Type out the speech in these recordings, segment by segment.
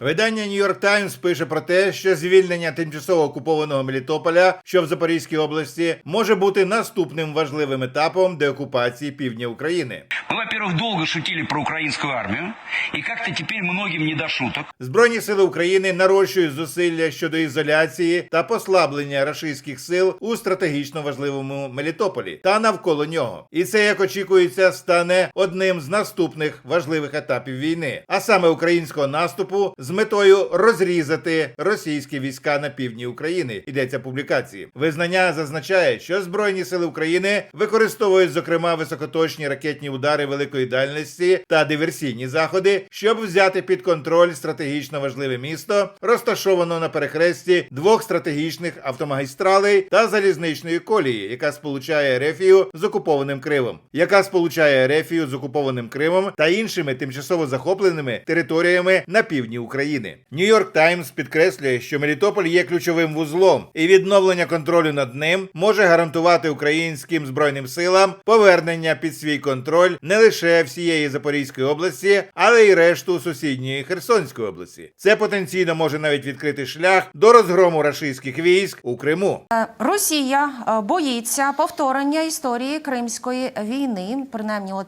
Видання New York Times пише про те, що звільнення тимчасово окупованого Мелітополя, що в Запорізькій області, може бути наступним важливим етапом деокупації півдня України. Мы, во-первых, долго шутили про украинскую армию, и как-то теперь многим не до шуток. Збройні сили України нарощують зусилля щодо ізоляції та послаблення рашистських сил у стратегічно важливому Мелітополі та навколо нього. І це, як очікується, стане одним з наступних важливих етапів війни, а саме українського наступу з метою розрізати російські війська на півдні України. Йдеться публікації. Визнання зазначає, що збройні сили України використовують зокрема високоточні ракетні удари великої дальності та диверсійні заходи, щоб взяти під контроль стратегічно важливе місто, розташовано на перехресті двох стратегічних автомагістралей та залізничної колії, яка сполучає Ерефію з окупованим Кримом, яка сполучає Ерефію з окупованим Кримом та іншими тимчасово захопленими територіями на півдні України. Нью-Йорк Таймс підкреслює, що Мелітополь є ключовим вузлом, і відновлення контролю над ним може гарантувати українським збройним силам повернення під свій контроль не лише всієї Запорізької області, але й решту сусідньої Херсонської області. Це потенційно може навіть відкрити шлях до розгрому рашистських військ у Криму. Е, Росія е, боїться повторення історії Кримської війни. Принаймні, от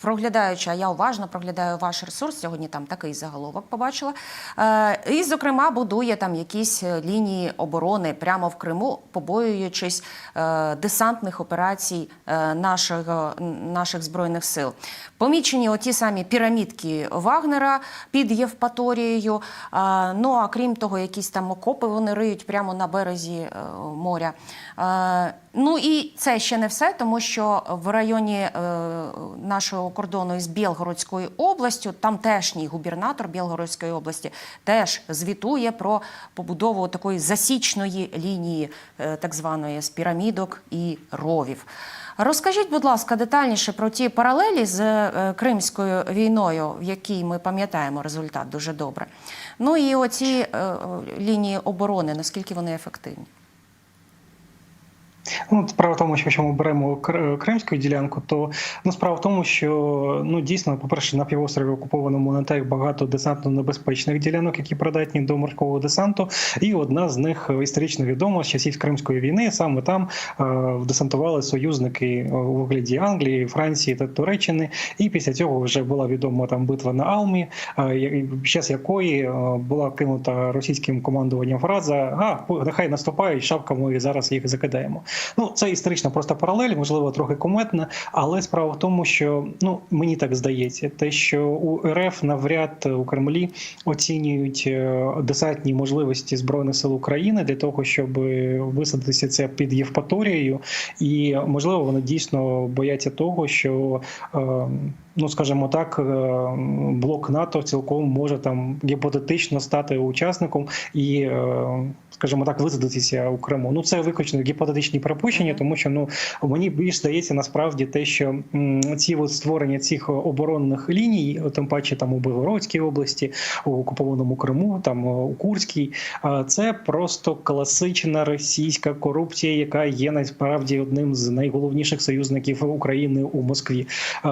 проглядаючи, а я уважно проглядаю ваш ресурс. Сьогодні там такий заголовок побачила. Е, І, зокрема, будує там якісь лінії оборони прямо в Криму, побоюючись десантних операцій наших, наших збройних сил. Помічені оті самі пірамідки Вагнера під Євпаторією. Ну а крім того, якісь там окопи вони риють прямо на березі е, моря. Ну і це ще не все, тому що в районі е, нашого кордону із Білгородською областю, тамтешній губернатор Білгородської області теж звітує про побудову такої засічної лінії, е, так званої з пірамідок і ровів. Розкажіть, будь ласка, детальніше про ті паралелі з е, Кримською війною, в якій ми пам'ятаємо результат дуже добре. Ну і оці е, лінії оборони, наскільки вони ефективні? Ну, справа в тому, що якщо ми беремо Кр- кримську ділянку, то ну справа в тому, що ну дійсно, по-перше, на півострові окупованому не так багато десантно небезпечних ділянок, які придатні до морського десанту. І одна з них історично відома з часів Кримської війни. Саме там е, десантували союзники у вигляді Англії, Франції та Туреччини. І після цього вже була відома там битва на Алмі, е, час якої е, була кинута російським командуванням фраза: а нехай наступають шапками, і зараз їх закидаємо. Ну, це історична просто паралель, можливо, трохи кометна, але справа в тому, що ну мені так здається, те, що у РФ навряд у Кремлі оцінюють достатні десантні можливості збройних сил України для того, щоб висадитися це під Євпаторією, і можливо вони дійсно бояться того, що. е, Ну, скажімо так, е, блок НАТО цілком може там гіпотетично стати учасником і, е, скажімо так, висадитися у Криму. Ну це виключно гіпотетичні припущення, тому що ну мені більш здається насправді те, що ці от створення цих оборонних ліній, тим паче там у Белгородській області, у окупованому Криму, там е, у Курській, це просто класична російська корупція, яка є насправді одним з найголовніших союзників України у Москві.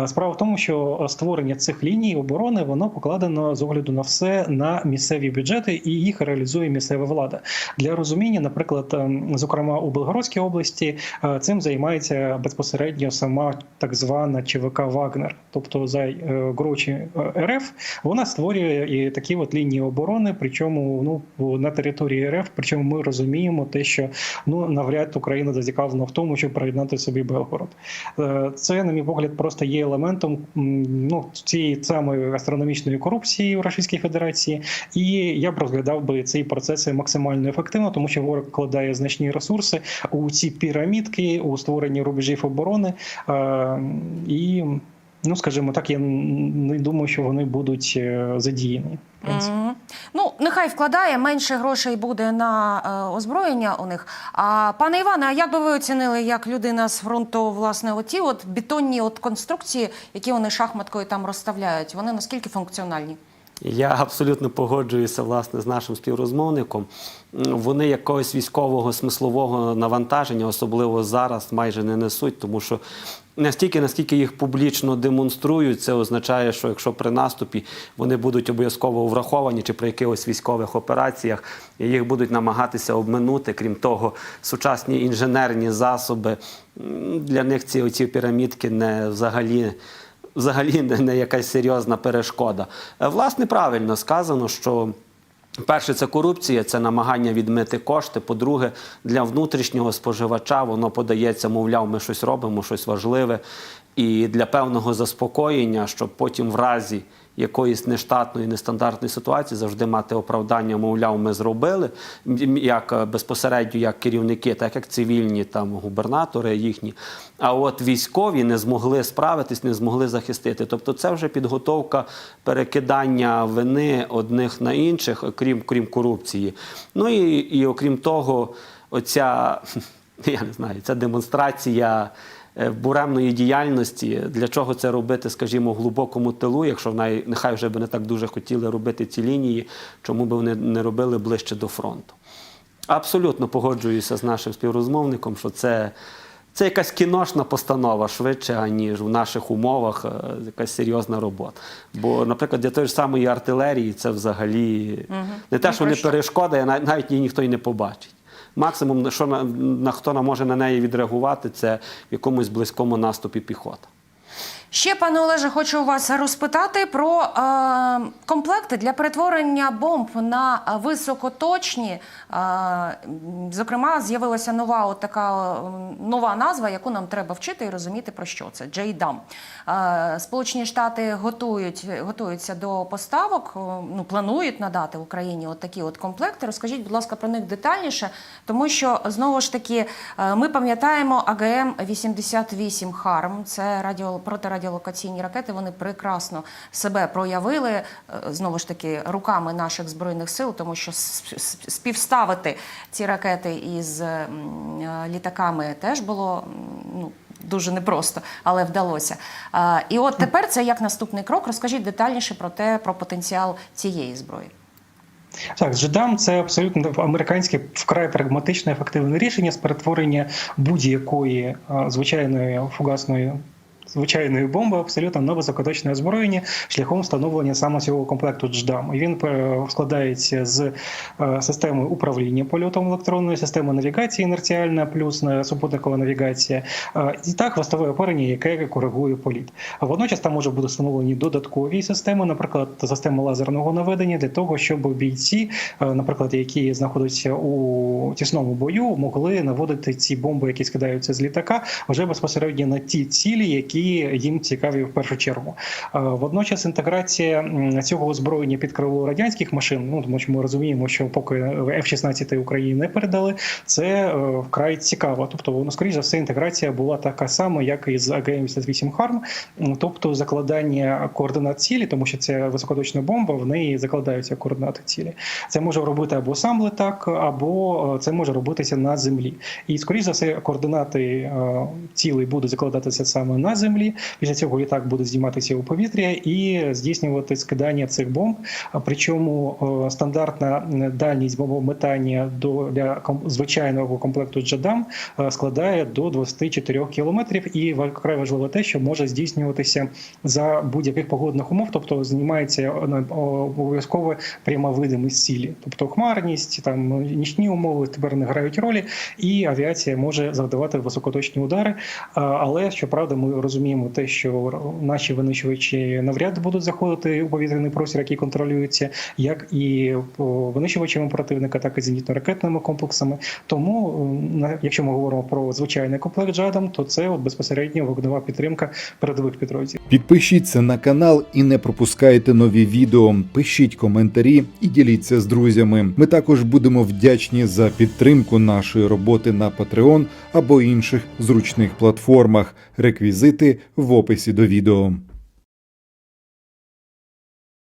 Справа в тому, що створення цих ліній оборони воно покладено з огляду на все на місцеві бюджети, і їх реалізує місцева влада. Для розуміння, наприклад, ем, зокрема у Белгородській області, е, цим займається безпосередньо сама так звана ЧВК Вагнер, тобто за е, гроші е, РФ, вона створює і такі от лінії оборони. Причому ну на території РФ, причому ми розуміємо те, що ну навряд Україна зацікавлена в тому, щоб приєднати собі Белгород. Це, на мій погляд, просто є елементом ну цієї самої астрономічної корупції в Російській Федерації, і я б розглядав би ці процеси максимально ефективно, тому що ворог вкладає значні ресурси у ці пірамідки, у створенні рубежів оборони е, і. Ну, скажімо так, я не думаю, що вони будуть е, задіяні. В принципі. Мгм. Ну, нехай вкладає, менше грошей буде на е, озброєння у них. А пане Іване, а як би ви оцінили, як людина з фронту, власне, оті от бетонні от конструкції, які вони шахматкою там розставляють, вони наскільки функціональні? Я абсолютно погоджуюся власне з нашим співрозмовником. Вони якогось військового смислового навантаження, особливо зараз, майже не несуть, тому що Настільки, наскільки їх публічно демонструють, це означає, що якщо при наступі вони будуть обов'язково враховані чи при якихось військових операціях, їх будуть намагатися обминути. Крім того, сучасні інженерні засоби для них ці оці пірамідки не взагалі. Взагалі не, якась серйозна перешкода. Е, Власне, правильно сказано, що Перше, це корупція, це намагання відмити кошти. По-друге, для внутрішнього споживача воно подається, мовляв, ми щось робимо, щось важливе. І для певного заспокоєння, щоб потім, в разі якоїсь нештатної, нестандартної ситуації, завжди мати оправдання, мовляв, ми зробили, як е, безпосередньо як керівники, так як цивільні там губернатори їхні. А от військові не змогли справитись, не змогли захистити. Тобто, це вже підготовка перекидання вини одних на інших, крім крім корупції. Ну і, і окрім того, оця я не знаю, ця демонстрація. Е, Буремної діяльності, для чого це робити, скажімо, в глибокому тилу, якщо най- нехай вже би не так дуже хотіли робити ці лінії, чому би вони не робили ближче до фронту? Абсолютно погоджуюся з нашим співрозмовником, що це, це якась кіношна постанова швидше, аніж в наших умовах е, якась серйозна робота. Бо, наприклад, для тої ж самої артилерії це взагалі не те, що не перешкода, навіть її ніхто й не побачить. Максимум, що на, на хто може на неї відреагувати, це в якомусь близькому наступі піхота. Ще, пане Олеже, хочу вас розпитати про е, комплекти для перетворення бомб на високоточні. Е, зокрема, з'явилася нова от така е, нова назва, яку нам треба вчити і розуміти про що це JDAM. Е, Сполучені Штати готують готуються до поставок. е, Ну планують надати Україні от такі от комплекти. Розкажіть, будь ласка, про них детальніше, тому що знову ж таки е, ми пам'ятаємо АГМ 88 Харм. Це радіо протирадіолокаційні ракети. Вони прекрасно себе проявили е, знову ж таки руками наших збройних сил, тому що співставити ці ракети із е, літаками теж було ну. Дуже непросто, але вдалося. А, і от тепер це як наступний крок. Розкажіть детальніше про те, про потенціал цієї зброї. Так, JDAM – це абсолютно американське вкрай прагматичне, ефективне рішення з перетворення будь-якої звичайної фугасної. Звичайної бомби абсолютно на високоточне озброєння шляхом встановлення саме цього комплекту. І Він е, складається з е, системи управління польотом електронної системи навігації інерціальна, плюс е, супутникова навігація, і так хвостове оперення, яке коригує політ. Водночас там може бути встановлені додаткові системи, наприклад, система лазерного наведення для того, щоб бійці, наприклад, які знаходяться у тісному бою, могли наводити ці бомби, які скидаються з літака, вже безпосередньо на ті цілі, які їм цікаві в першу чергу. Е, Водночас інтеграція цього озброєння під крило радянських машин, ну тому що ми розуміємо, що поки F-16 Україні не передали, це е, вкрай цікаво. Тобто, воно скоріш за все, інтеграція була така сама, як і з АГМ-88 Харм, тобто закладання координат цілі, тому що це високоточна бомба, в неї закладаються координати цілі. Це може робити або сам літак, або е, це може робитися на землі. І скоріш за все, координати цілей будуть закладатися саме на землі. Після цього літак буде здійматися у повітря і здійснювати скидання цих бомб. Причому е, стандартна дальність бомбометання до для звичайного комплекту Джадам е, складає до 24 кілометрів. І вкрай важливо те, що може здійснюватися за будь-яких погодних умов, тобто знімається е, обов'язково пряма видимість цілі, тобто хмарність, там нічні умови тепер не грають ролі, і авіація може завдавати високоточні удари. Але щоправда, ми розуміємо те, що наші винищувачі навряд будуть заходити у повітряний простір, який контролюється, як і винищувачами противника, так і зенітно-ракетними комплексами. Тому, е, якщо ми говоримо про звичайний комплект «Джадам», то це от безпосередньо вогнева підтримка передових підрозділів. Підпишіться на канал і не пропускайте нові відео. Пишіть коментарі і діліться з друзями. Ми також будемо вдячні за підтримку нашої роботи на Patreon або інших зручних платформах. Реквізити в описі до відео.